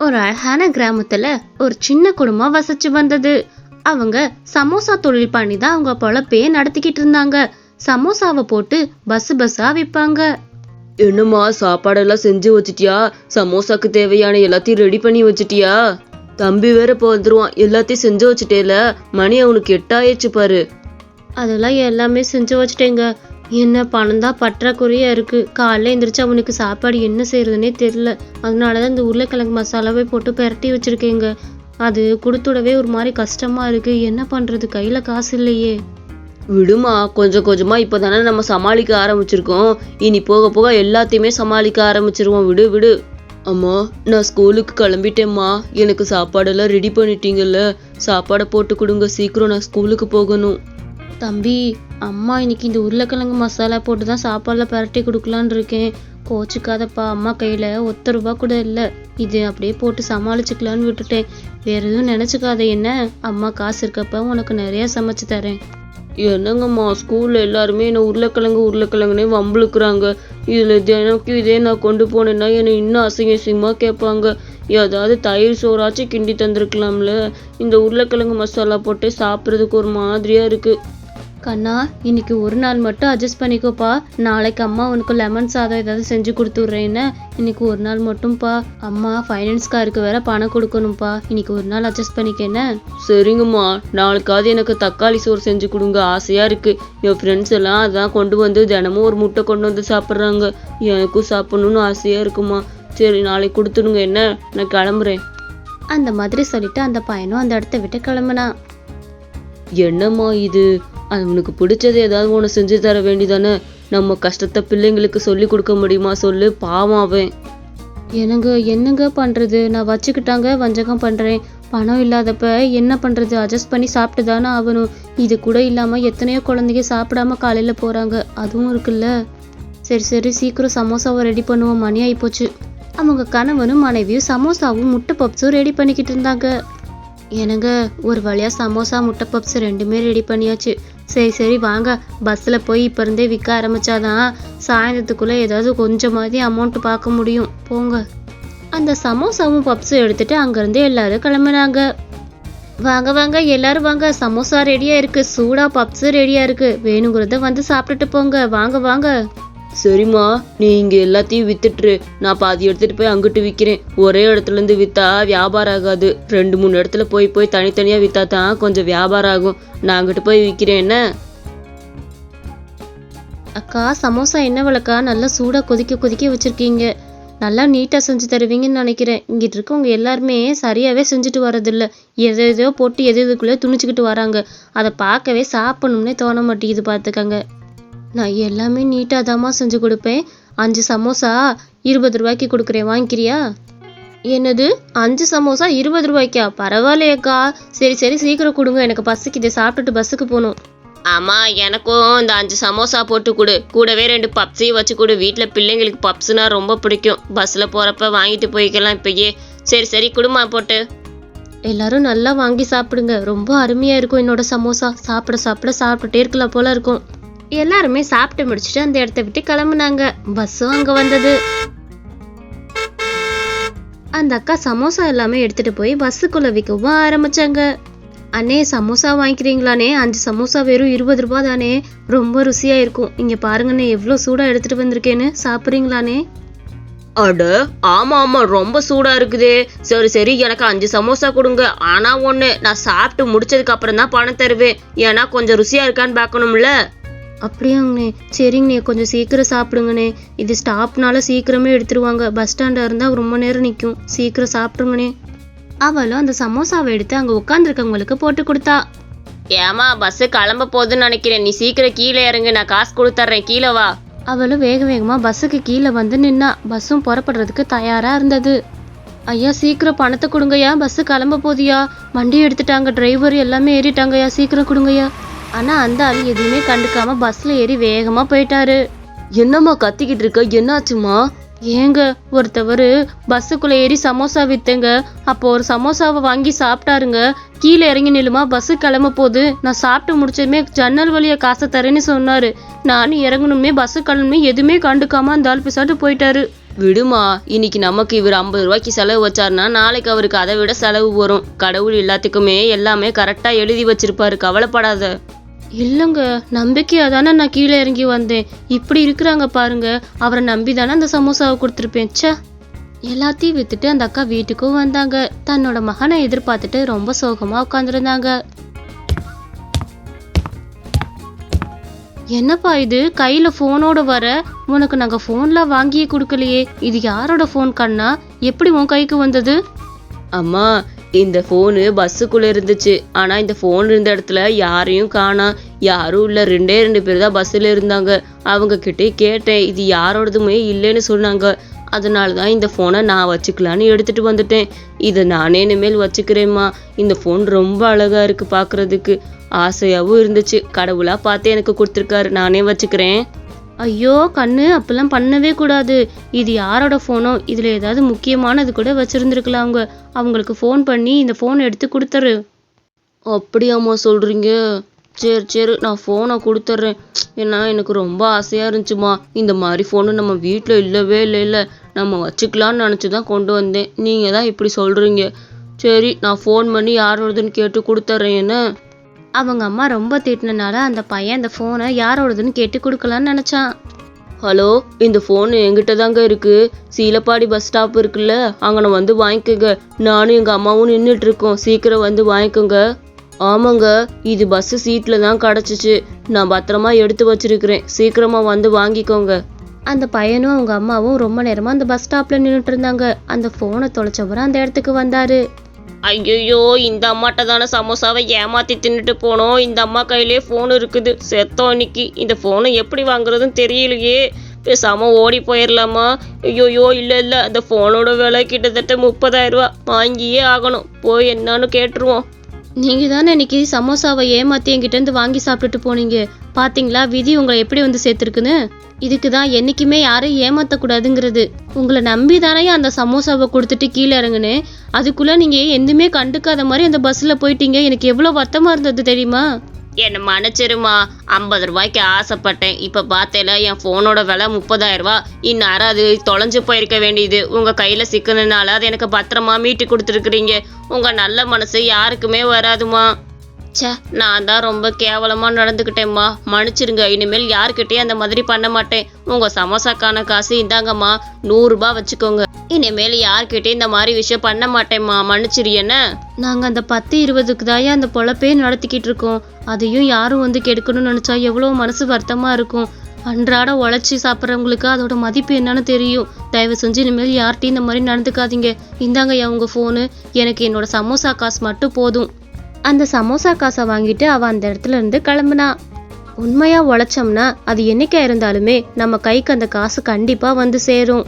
ஒரு அழகான கிராமத்துல ஒரு சின்ன குடும்பம் வசிச்சு வந்தது. அவங்க சமோசா தொழில் பண்ணி தான் அவங்க பொழப்பையே நடத்திக்கிட்டு இருந்தாங்க. சமோசாவை போட்டு பஸ் பஸ்ஸா விற்பாங்க என்னம்மா சாப்பாடெல்லாம் செஞ்சு வச்சிட்டியா? சமோசாக்கு தேவையான எல்லாத்தையும் ரெடி பண்ணி வச்சிட்டியா? தம்பி வேற இப்போ வந்துருவான். எல்லாத்தையும் செஞ்சு வச்சுட்டேல. மணி அவனுக்கு எட்டாயிடுச்சு பாரு. அதெல்லாம் எல்லாமே செஞ்சு வச்சுட்டேங்க. என்ன பணம் தான் பற்றாக்குறையா இருக்கு. காலைல எந்திரிச்சு அவனுக்கு சாப்பாடு என்ன செய்யறதுனே தெரியல. அதனாலதான் இந்த உருளைக்கிழங்கு மசாலாவே போட்டு பெரட்டி வச்சிருக்கேங்க. அது கொடுத்துடவே ஒரு மாதிரி கஷ்டமா இருக்கு. என்ன பண்றது? கையில காசு இல்லையே. விடுமா கொஞ்சம் கொஞ்சமா இப்பதானே நம்ம சமாளிக்க ஆரம்பிச்சிருக்கோம். இனி போக போக எல்லாத்தையுமே சமாளிக்க ஆரம்பிச்சிருவோம். விடு விடு. அம்மா நான் ஸ்கூலுக்கு கிளம்பிட்டேம்மா. எனக்கு சாப்பாடெல்லாம் ரெடி பண்ணிட்டீங்கல்ல. சாப்பாடை போட்டு கொடுங்க. சீக்கிரம் நான் ஸ்கூலுக்கு போகணும். தம்பி அம்மா இன்னைக்கு இந்த உருளைக்கிழங்கு மசாலா போட்டு தான் சாப்பாடில் பரட்டி கொடுக்கலான்னு இருக்கேன். கோச்சிக்காதப்பா அம்மா கையில் ஒத்த ரூபா கூட இல்லை. இது அப்படியே போட்டு சமாளிச்சுக்கலான்னு விட்டுட்டேன். வேற எதுவும் நினச்சிக்காத என்ன? அம்மா காசு இருக்கப்ப உனக்கு நிறையா சமைச்சு தரேன். என்னங்கம்மா ஸ்கூலில் எல்லாருமே என்ன உருளைக்கிழங்கு உருளைக்கிழங்குனே வம்புழுக்கிறாங்க. இதில் தினக்கும் இதே நான் கொண்டு போனேன்னா என்னை இன்னும் அசிங்க கேட்பாங்க. ஏதாவது தயிர் சோறாச்சும் கிண்டி தந்திருக்கலாம்ல. இந்த உருளைக்கிழங்கு மசாலா போட்டு சாப்பிட்றதுக்கு ஒரு மாதிரியாக இருக்குது கண்ணா இன்னைக்கு ஒரு நாள் மட்டும் அட்ஜஸ்ட் பண்ணிக்கோப்பா. நாளைக்கு அம்மா உனக்கு லெமன் சாதம் ஏதாவது செஞ்சு கொடுத்துட்றேன்னு. இன்னைக்கு ஒரு நாள் மட்டும்ப்பா அம்மா ஃபைனான்ஸ்காருக்கு வேற பணம் கொடுக்கணும்ப்பா இன்னைக்கு ஒரு நாள் அட்ஜஸ்ட் பண்ணிக்கேன்னு சரிங்கம்மா. நாளைக்காவது எனக்கு தக்காளி சோறு செஞ்சு கொடுங்க. ஆசையா இருக்கு. என் ஃப்ரெண்ட்ஸ் எல்லாம் அதான் கொண்டு வந்து தினமும் ஒரு முட்டை கொண்டு வந்து சாப்பிட்றாங்க. எனக்கும் சாப்பிடணும்னு ஆசையா இருக்குமா. சரி நாளைக்கு கொடுத்துடுங்க. என்ன? நான் கிளம்புறேன். அந்த மாதிரி சொல்லிட்டு அந்த பையனும் அந்த இடத்த விட்டு கிளம்புனான். என்னம்மா இது? அவனுக்கு பிடிச்சது ஏதாவது ஒன்று செஞ்சு தர வேண்டிதானே நம்ம கஷ்டத்தை பிள்ளைங்களுக்கு சொல்லி கொடுக்க முடியுமா சொல்லு பாவம் அவன். என்னங்க என்னங்க பண்ணுறது நான் வச்சுக்கிட்டாங்க வஞ்சகம் பண்ணுறேன் பணம் இல்லாதப்ப என்ன பண்ணுறது அட்ஜஸ்ட் பண்ணி சாப்பிட்டு தானே ஆகணும். இது கூட இல்லாமல் எத்தனையோ குழந்தைங்க சாப்பிடாம காலையில் போகிறாங்க அதுவும் இருக்குல்ல. சரி சரி சீக்கிரம் சமோசாவை ரெடி பண்ணுவோம். மணி ஆயிப்போச்சு. அவங்க கணவனும் மனைவியும் சமோசாவும் முட்டை பப்ஸும் ரெடி பண்ணிக்கிட்டு இருந்தாங்க. எனங்க ஒரு வழியாக சமோசா முட்டை பப்ஸ் ரெண்டுமே ரெடி பண்ணியாச்சு. சரி சரி வாங்க. பஸ்ஸில் போய் இப்போ இருந்தே விற்க ஆரம்பிச்சாதான் சாயந்தரத்துக்குள்ளே ஏதாவது கொஞ்சமாவது அமௌண்ட் பார்க்க முடியும். போங்க. அந்த சமோசாவும் பப்ஸும் எடுத்துட்டு அங்கேருந்து எல்லாரும் கிளம்புனாங்க. வாங்க வாங்க எல்லாரும் வாங்க. சமோசா ரெடியாக இருக்குது சூடாக பப்ஸும் ரெடியாக இருக்குது வேணுங்கிறத வந்து சாப்பிட்டுட்டு போங்க. வாங்க வாங்க. சரிம்மா நீ இங்க எல்லாத்தையும் வித்துட்டுரு. நான் பாதி எடுத்துட்டு போய் அங்கிட்டு விற்கிறேன் ஒரே இடத்துல இருந்து வித்தா வியாபாரம் ஆகாது. ரெண்டு மூணு இடத்துல போய் போய் தனித்தனியா வித்தா தான் கொஞ்சம் வியாபாரம் ஆகும். நான் அங்கிட்டு போய் விற்கிறேன் என்ன? அக்கா சமோசா என்ன விளக்கா நல்லா சூடா கொதிக்க கொதிக்க வச்சிருக்கீங்க. நல்லா நீட்டா செஞ்சு தருவீங்கன்னு நினைக்கிறேன். இங்கிட்டு இருக்கவங்க எல்லாருமே சரியாவே செஞ்சுட்டு வர்றதில்ல எதோ எதோ போட்டு எது எதுக்குள்ளே துணிச்சுக்கிட்டு வராங்க. அதை பார்க்கவே சாப்பிடணும்னே தோண மாட்டேங்குது பார்த்துக்கங்க. நான் எல்லாமே நீட்டாக தாம்மா செஞ்சு கொடுப்பேன். அஞ்சு சமோசா இருபது ரூபாய்க்கு கொடுக்குறேன். வாங்கிக்கிறியா? என்னது? அஞ்சு சமோசா இருபது ரூபாய்க்கா? பரவாயில்லையக்கா. சரி சரி சீக்கிரம் கொடுங்க. எனக்கு பஸ்ஸுக்கு இதை சாப்பிட்டுட்டு பஸ்ஸுக்கு போகணும். ஆமா எனக்கும் இந்த அஞ்சு சமோசா போட்டு கொடு. கூடவே ரெண்டு பப்ஸையும் வச்சு கொடு. வீட்டில் பிள்ளைங்களுக்கு பப்ஸ்னா ரொம்ப பிடிக்கும். பஸ்ஸில் போகிறப்ப வாங்கிட்டு போய்க்கலாம் இப்பயே. சரி சரி குடுமா போட்டு. எல்லாரும் நல்லா வாங்கி சாப்பிடுங்க. ரொம்ப அருமையாக இருக்கும் என்னோட சமோசா. சாப்பிட சாப்பிட சாப்பிட்டுட்டே இருக்கலாம் போல இருக்கும். எல்லாருமே சாப்பிட்டு முடிச்சுட்டு அந்த இடத்த விட்டு கிளம்புனாங்க. பஸ்ஸும் அங்க வந்தது. அந்த அக்கா சமோசா எல்லாமே எடுத்துட்டு போய் பஸ்ஸுக்குள்ள விற்கவும் ஆரம்பிச்சாங்க. அண்ணே சமோசா வாங்கிக்கிறீங்களானே அஞ்சு சமோசா வெறும் இருபது ரூபா தானே ரொம்ப ருசியா இருக்கும். இங்க பாருங்கண்ணே எவ்வளோ சூடா எடுத்துட்டு வந்திருக்கேன்னு. சாப்பிட்றீங்களானே அட ஆமா ஆமா ரொம்ப சூடா இருக்குதே. சரி சரி எனக்கு அஞ்சு சமோசா கொடுங்க. ஆனா ஒண்ணு நான் சாப்பிட்டு முடிச்சதுக்கு அப்புறம் தான் பணம் தருவேன். ஏன்னா கொஞ்சம் ருசியா இருக்கான்னு பார்க்கணும்ல. அப்படியாங்கண்ணே சரிங்கண்ணே கொஞ்சம் சீக்கிரம் சாப்பிடுங்கண்ணே இது ஸ்டாப்னால சீக்கிரமே எடுத்துருவாங்க. பஸ் ஸ்டாண்டாக இருந்தால் ரொம்ப நேரம் நிற்கும் சீக்கிரம் சாப்பிடுங்கண்ணே அவளும் அந்த சமோசாவை எடுத்து அங்கே உட்காந்துருக்கவங்களுக்கு போட்டு கொடுத்தா. ஏமா பஸ் கிளம்ப போகுதுன்னு நினைக்கிறேன். நீ சீக்கிரம் கீழே இறங்கு. நான் காசு கொடுத்துட்றேன் கீழே வா. அவளும் வேக வேகமாக பஸ்ஸுக்கு கீழே வந்து நின்னா. பஸ்ஸும் புறப்படுறதுக்கு தயாராக இருந்தது. ஐயா சீக்கிரம் பணத்தை கொடுங்கய்யா. பஸ்ஸு கிளம்ப போதியா? வண்டி எடுத்துட்டாங்க. டிரைவர் எல்லாமே ஏறிட்டாங்கய்யா. சீக்கிரம் கொடுங்கய்யா. ஆனால் அந்த ஆள் எதுவுமே கண்டுக்காம பஸ்ஸில் ஏறி வேகமாக போயிட்டாரு. என்னம்மா கத்திக்கிட்டு இருக்க? என்னாச்சுமா ஏங்க ஒருத்தவர் பஸ்ஸுக்குள்ள ஏறி சமோசா வித்தேங்க. அப்போ ஒரு சமோசாவை வாங்கி சாப்பிட்டாருங்க. கீழே இறங்கி நில்லுமா? பஸ்ஸு கிளம்ப போகுது. நான் சாப்பிட்டு முடிச்சதுமே ஜன்னல் வழியா காசை தரேன்னு சொன்னாரு. நானும் இறங்கணுமே பஸ்ஸு கிளம்பணுமே எதுவுமே கண்டுக்காம அந்த ஆள் பிசாட்டு போயிட்டாரு. விடுமா இன்னைக்கு நமக்கு இவர் ஐம்பது ரூபாய்க்கு செலவு வச்சாருன்னா நாளைக்கு அவருக்கு அதை விட செலவு வரும். கடவுள் எல்லாத்துக்குமே எல்லாமே கரெக்டா எழுதி வச்சிருப்பாரு. கவலைப்படாத. இல்லைங்க நம்பிக்கையாக தானே நான் கீழே இறங்கி வந்தேன். இப்படி இருக்கிறாங்க பாருங்க அவரை நம்பி தானே அந்த சமோசாவை கொடுத்துருப்பேன். ச்சே. எல்லாத்தையும் வித்துட்டு அந்த அக்கா வீட்டுக்கும் வந்தாங்க. தன்னோட மகனை எதிர்பார்த்துட்டு ரொம்ப சோகமாக உட்காந்துருந்தாங்க என்னப்பா இது? கையில் ஃபோனோட வர? உனக்கு நாங்கள் ஃபோன்லாம் வாங்கியே கொடுக்கலையே. இது யாரோட ஃபோன் கண்ணா? எப்படி உன் கைக்கு வந்தது? அம்மா இந்த ஃபோனு பஸ்ஸுக்குள்ளே இருந்துச்சு. ஆனால் இந்த ஃபோன் இருந்த இடத்துல யாரையும் காணா. யாரும் இல்லை. ரெண்டே ரெண்டு பேர் தான் பஸ்ஸில் இருந்தாங்க. அவங்க கிட்டே கேட்டேன். இது யாரோடதுமே இல்லைன்னு சொன்னாங்க. அதனால தான் இந்த ஃபோனை நான் வச்சுக்கலான்னு எடுத்துகிட்டு வந்துட்டேன். இதை நானே இனிமேல் வச்சுக்கிறேம்மா. இந்த ஃபோன் ரொம்ப அழகாக இருக்குது பார்க்குறதுக்கு ஆசையாகவும் இருந்துச்சு. கடவுளாக பார்த்து எனக்கு கொடுத்துருக்காரு. நானே வச்சுக்கிறேன். ஐயோ கண்ணு அப்பெல்லாம் பண்ணவே கூடாது. இது யாரோட ஃபோனோ இதில் ஏதாவது முக்கியமானது கூட வச்சுருந்துருக்கலாம் அவங்க. அவங்களுக்கு ஃபோன் பண்ணி இந்த ஃபோன் எடுத்து கொடுத்துரு. அப்படியாம்மா சொல்கிறீங்க சரி சரி நான் ஃபோனை கொடுத்துட்றேன் ஏன்னா எனக்கு ரொம்ப ஆசையாக இருந்துச்சுமா. இந்த மாதிரி ஃபோனு நம்ம வீட்டில் இல்லவே இல்லை இல்லை. நம்ம வச்சுக்கலான்னு நினச்சி தான் கொண்டு வந்தேன். நீங்கள் தான் இப்படி சொல்கிறீங்க சரி நான் ஃபோன் பண்ணி யாரோடதுன்னு கேட்டு கொடுத்துட்றேன் என்ன? அவங்க அம்மா ரொம்ப திட்டினனால அந்த பையன் அந்த ஃபோனை யாரோடதுன்னு கேட்டு கொடுக்கலான்னு நினைச்சான். ஹலோ இந்த ஃபோன் என்கிட்ட தாங்க இருக்கு. சீலப்பாடி பஸ் ஸ்டாப் இருக்குல்ல அங்கே வந்து வாங்கிக்கோங்க. நானும் எங்கள் அம்மாவும் நின்றுட்டு இருக்கோம் சீக்கிரம் வந்து வாங்கிக்கோங்க. ஆமாங்க இது பஸ் சீட்டில் தான் கிடச்சிச்சு. நான் பத்திரமா எடுத்து வச்சிருக்கிறேன். சீக்கிரமா வந்து வாங்கிக்கோங்க. அந்த பையனும் அவங்க அம்மாவும் ரொம்ப நேரமா அந்த பஸ் ஸ்டாப்ல நின்றுட்டு இருந்தாங்க அந்த ஃபோனை தொலைச்சவரும் அந்த இடத்துக்கு வந்தாரு. ஐயோ இந்த அம்மாட்ட தானே சமோசாவை ஏமாத்தி தின்னுட்டு போனோம். இந்த அம்மா கையிலே ஃபோன் இருக்குது. செத்தோம் இன்னைக்கு இந்த ஃபோனை எப்படி வாங்குறதுன்னு தெரியலையே. பேசாம ஓடி போயிடலாமா ஐயோயோ இல்லை இல்லை. அந்த ஃபோனோட விலை கிட்டத்தட்ட முப்பதாயிரரூபா வாங்கியே ஆகணும். போய் என்னன்னு கேட்டுருவோம். நீங்கள் தானே இன்னைக்கு சமோசாவை ஏமாற்றி என்கிட்டேருந்து வாங்கி சாப்பிட்டுட்டு போனீங்க. பாத்தீங்களா விதி உங்களை எப்படி வந்து சேர்த்துருக்குன்னு? இதுக்கு தான் என்றைக்குமே யாரும் ஏமாத்தக்கூடாதுங்கிறது. உங்களை நம்பி தானே அந்த சமோசாவை கொடுத்துட்டு கீழே இறங்குனேன் அதுக்குள்ளே நீங்கள் எதுவுமே கண்டுக்காத மாதிரி அந்த பஸ்ஸில் போயிட்டீங்க. எனக்கு எவ்வளோ வருத்தமா இருந்தது தெரியுமா? என்னை மன்னிச்சிருமா. ஐம்பது ரூபாய்க்கு ஆசைப்பட்டேன். இப்போ பார்த்தேல என் ஃபோனோட விலை முப்பதாயிரம் ரூபா. இந்நேரம் அது தொலைஞ்சு போயிருக்க வேண்டியது. உங்கள் கையில் சிக்கனனால அது எனக்கு பத்திரமா மீட்டு கொடுத்துருக்குறீங்க. உங்கள் நல்ல மனசு யாருக்குமே வராதுமா. ச்சே நான் தான் ரொம்ப கேவலமாக நடந்துக்கிட்டேம்மா. மன்னிச்சிருங்க இனிமேல் யார்கிட்டயும் அந்த மாதிரி பண்ண மாட்டேன். உங்கள் சமோசாக்கான காசு இந்தாங்கம்மா. நூறுரூபா வச்சுக்கோங்க. இனிமேல் யார்கிட்டயும் இந்த மாதிரி விஷயம் பண்ண மாட்டேம்மா. மன்னிச்சிரு என்ன? நாங்கள் அந்த பத்து இருபதுக்கு தாயா அந்த பொழப்பே நடத்திக்கிட்டு இருக்கோம்? அதையும் யாரும் வந்து கெடுக்கணும்னு நினச்சா எவ்வளோ மனசு வருத்தமாக இருக்கும். அன்றாட உழைச்சி சாப்பிட்றவங்களுக்கு அதோட மதிப்பு என்னன்னு தெரியும். தயவு செஞ்சு இனிமேல் யார்கிட்டையும் இந்த மாதிரி நடந்துக்காதீங்க. இந்தாங்க உங்கள் ஃபோனு எனக்கு என்னோட சமோசா காசு மட்டும் போதும். அந்த சமோசா காசை வாங்கிட்டு அவ அந்த இடத்துல இருந்து கிளம்புனா. உண்மையா உழைச்சோம்னா அது என்னைக்கா இருந்தாலுமே நம்ம கைக்கு அந்த காசு கண்டிப்பா வந்து சேரும்.